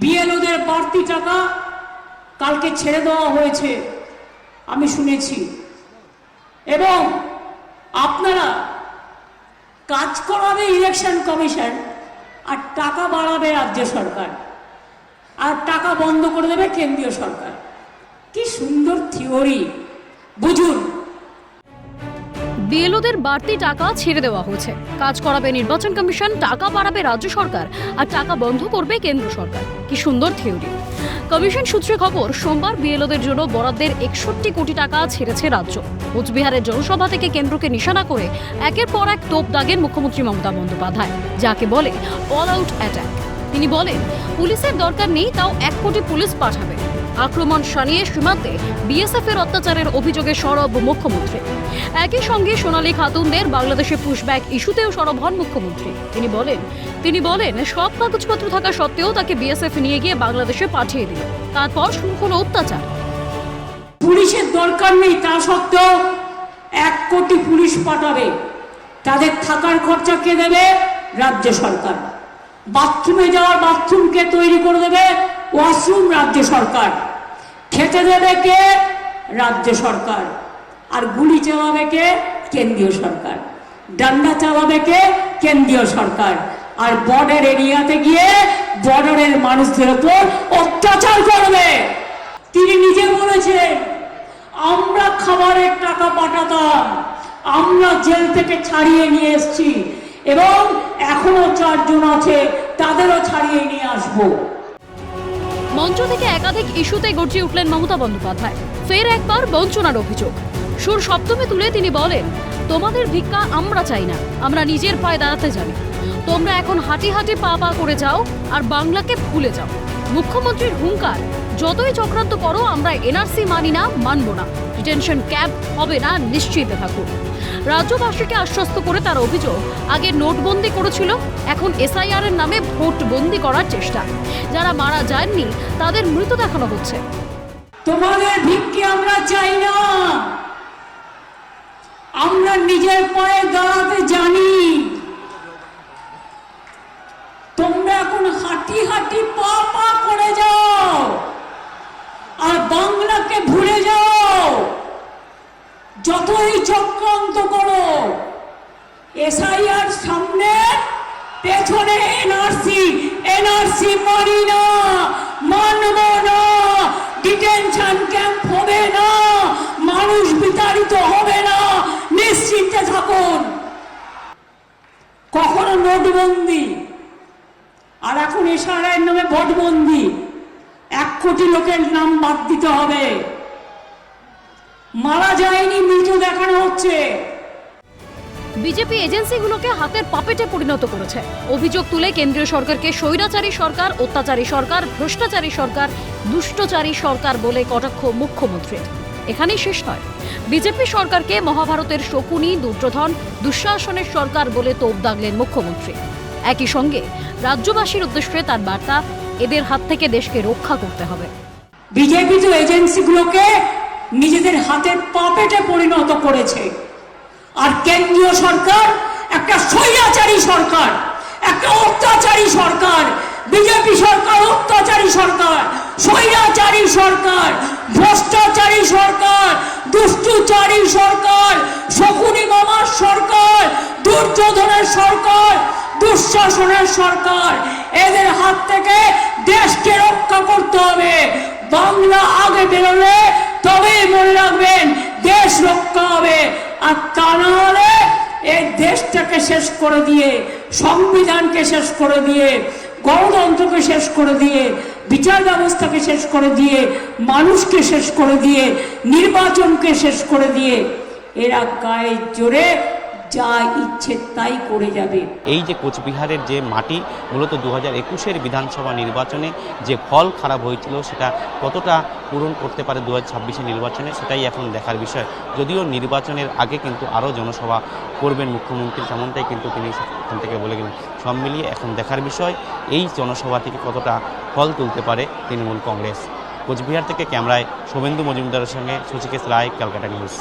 বিএলওদের বাড়তি টাকা কালকে ছেড়ে দেওয়া হয়েছে, আমি শুনেছি। এবং আপনারা কাজ করাবে ইলেকশন কমিশন আর টাকা বাড়াবে রাজ্য সরকার। আর টাকা বন্ধ করে দেবে কেন্দ্রীয় সরকার। কি সুন্দর থিওরি বুঝুন বিএলওদের বাড়তি টাকা ছেড়ে দেওয়া হয়েছে। কাজ করাবে নির্বাচন কমিশন, টাকা বাড়াবে রাজ্য সরকার, আর টাকা বন্ধ করবে কেন্দ্র সরকার। কি সুন্দর থিওরি। কমিশন সূত্রে খবর, সোমবার বিএলওদের জন্য বরাদ্দের একষট্টি কোটি টাকা ছেড়েছে রাজ্য। কোচবিহারের জনসভা থেকে কেন্দ্রকে নিশানা করে একের পর এক তোপ দাগেন মুখ্যমন্ত্রী মমতা বন্দ্যোপাধ্যায়, যাকে বলে অল আউট অ্যাটাক তিনি বলেন, পুলিশের দরকার নেই, তাও এক কোটি পুলিশ পাঠাবে। আক্রমণ শানিয়ে সীমান্তে বিএসএফ এর অত্যাচারের অভিযোগে সরব মুখ্যমন্ত্রী। একই সঙ্গে সোনালী খাতুনদের বাংলাদেশে পুশব্যাক ইস্যুতেও সরব হন মুখ্যমন্ত্রী। তিনি বলেন তিনি বলেন, সব কাগজপত্র থাকা সত্ত্বেও তাকে বিএসএফ নিয়ে গিয়ে বাংলাদেশে পাঠিয়ে দিল। তারপর শুরু অত্যাচার। পুলিশের দরকার নেই তা সত্ত্বেও এক কোটি পুলিশ পাঠাবে। তাদের থাকার খরচা কে দেবে? রাজ্য সরকার। বাথরুমে যাওয়ার বাথরুমকে তৈরি করে দেবে ওয়াশরুম রাজ্য সরকার। খেতে দেবে কে? রাজ্য সরকার। আর গুলি চালাবে কে? কেন্দ্রীয় সরকার। ডান্ডা চালাবে কে? কেন্দ্রীয় সরকার। আর বর্ডার এরিয়াতে গিয়ে বর্ডারের মানুষদের উপর অত্যাচার করবে। তিনি নিজে বলেছেন, আমরা খাবারের টাকা পাঠাতাম। আমরা জেল থেকে ছাড়িয়ে নিয়ে এসেছি এবং এখনও চারজন আছে, তাদেরও ছাড়িয়ে নিয়ে আসব। মঞ্চ থেকে একাধিক ইস্যুতে গর্জে উঠলেন মমতা বন্দ্যোপাধ্যায়। ফের একবার বঞ্চনার অভিযোগ। সুর সপ্তমে তুলে তিনি বলেন, তোমাদের ভিক্ষা আমরা চাই না, আমরা নিজের পায়ে দাঁড়াতে জানি। তোমরা এখন হাঁটি হাঁটি পা পা করে যাও আর বাংলাকে ভুলে যাও। মুখ্যমন্ত্রীর হুঙ্কার, যতই চক্রান্ত করো, আমরা এনআরসি মানি না, মানব না। ডিটেনশন ক্যাম্প হবে না, নিশ্চিত থাকুন রাজ্যবাসীকে আশ্বস্ত করে তার অভিযোগ, আগে নোটবন্দি করেছিল, এখন এসআইআর এর নামে ভোট বন্দি করার চেষ্টা। যারা মারা যাননি, তাদের মৃত দেখানো হচ্ছে। তোমাদের ভিক্ষে আমরা চাই না। আমরা নিজের পায়ে দাঁড়াতে জানি তোমরা এখন হাঁটি হাঁটি পা পা করে যাও আর বাংলাকে ভুলে যাও যতই চক্রান্ত করো, এসআইআর সামনে, পেছনে এনআরসি এনআরসি মানি না মানব না, ডিটেনশন ক্যাম্প হবে না, মানুষ বিতাড়িত হবে না, নিশ্চিন্তে থাকুন। কখনো নোটবন্দি, আর এখন এসআইআর নামে ভোটবন্দি, এক কোটি লোকের নাম বাদ দিতে হবে। মারা যায়নি মৃত দেখানো হচ্ছে। বিজেপি এজেন্সিগুলোকে হাতের পাপেটে পরিণত করেছে। অভিযোগ তুলে কেন্দ্রীয় সরকারকে স্বৈরাচারী সরকার অত্যাচারী সরকার ভ্রষ্টাচারী সরকার দুষ্টচারী সরকার বলে কটাক্ষ মুখ্যমন্ত্রী এখানেই শেষ নয়। বিজেপি সরকারকে মহাভারতের শকুনি দুর্যোধন দুঃশাসনের সরকার বলে তোপ দাগলেন মুখ্যমন্ত্রী। একই সঙ্গে রাজ্যবাসীর উদ্দেশ্যে তার বার্তা এদের হাত থেকে দেশকে রক্ষা করতে হবে। বিজেপি তো এজেন্সিগুলোকে নিজেদের হাতের পাপেটে পরিণত করেছে। আর কেন্দ্রীয় সরকার, একটা স্বৈরাচারী সরকার, একটা অত্যাচারী সরকার, বিজেপি সরকার, অত্যাচারী সরকার, স্বৈরাচারী সরকার, ভ্রষ্টাচারী সরকার, দুষ্টুচারী সরকার, শকুনি মামার সরকার, দুর্যোধনের সরকার, দুঃশাসনের সরকার। এদের হাত থেকে দেশকে রক্ষা করতে হবে। বাংলা আগে বেরোলে তবেই মনে রাখবেন, দেশ রক্ষা হবে। আর তা না এই দেশটাকে শেষ করে দিয়ে, সংবিধানকে শেষ করে দিয়ে, গণতন্ত্রকে শেষ করে দিয়ে, বিচার ব্যবস্থাকে শেষ করে দিয়ে, মানুষকে শেষ করে দিয়ে, নির্বাচনকে শেষ করে দিয়ে, এরা গায়ে জোরে যা ইচ্ছে তাই করে যাবে। এই যে কোচবিহারের যে মাটি, মূলত দু হাজার একুশের বিধানসভা নির্বাচনে যে ফল খারাপ হয়েছিল, সেটা কতটা পূরণ করতে পারে দু হাজার ছাব্বিশের নির্বাচনে, সেটাই এখন দেখার বিষয়। যদিও নির্বাচনের আগে কিন্তু আরও জনসভা করবেন মুখ্যমন্ত্রী, তেমনটাই কিন্তু তিনি এখান থেকে বলে গেলেন। সব মিলিয়ে এখন দেখার বিষয়, এই জনসভা থেকে কতটা ফল তুলতে পারে তৃণমূল কংগ্রেস। কোচবিহার থেকে ক্যামেরায় শুভেন্দু মজুমদারের সঙ্গে শশীকেশ রায়, ক্যালকাটা নিউজ।